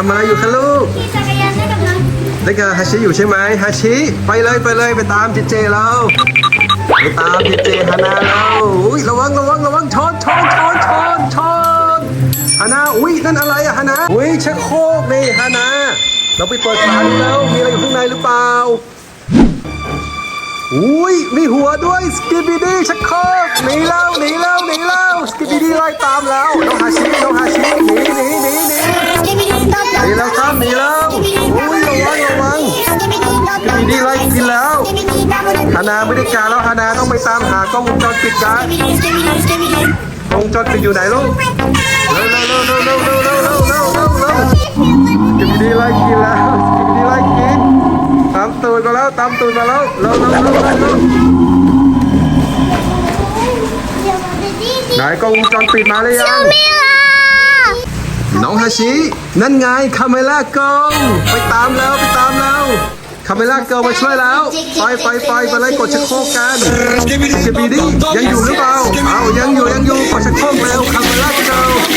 ทำอะไรอยู่คะลูกขี่จักรยานได้กับน้องเล่นกับฮาชิอยู่ใช่ไหมฮาชิไปเลยไปเลยไปตามเจเจเราไปตามเจเจฮานาเราอุ้ยระวังระวังระวังชนชนชนชนชนฮานาอุ้ยนั่นอะไรอะฮานาอุ้ยชักโครกนี่ฮานาเราไปเปิดฝาดูแล้วมีอะไรอยู่ข้างในหรือเปล่าอุ้ยมีหัวด้วยสกิบิดี้ชักโครกหนีแล้วหนีแล้วหนีแล้วสกิบิดี้ไล่ตามแล้วน้องฮาชิน้องฮาชิ แล้วฮานาไม่ได้การแล้วฮานาต้องไปตามหากล้องวงจรปิดกันกล้องวงจรปิดอยู่ไหนลูกเร็วเร็วเร็วเร็วเร็วเร็วเร็วเร็วเร็วเร็วเร็วสกิบิดี้ไล่กินแล้วสกิบิดี้ไล่กินตามตูดมาแล้วตามตูดมาแล้วเร็วเร็วเร็วเร็วเร็วไหนกล้องวงจรปิดมาหรือยังน้องฮาชิ นั่นไงคาเมล่าเกิลไปตามแล้วไปตามแล้ว คาเมล่าเกิลมาช่วยแล้ว ไปไปไปไปเลยกดชักโครกกันสกิบีดี้ยังอยู่หรือเปล่า เอายังอยู่ยังอยู่กดชักโครกแล้วคาเมล่าเกิลกดเลยกดเลย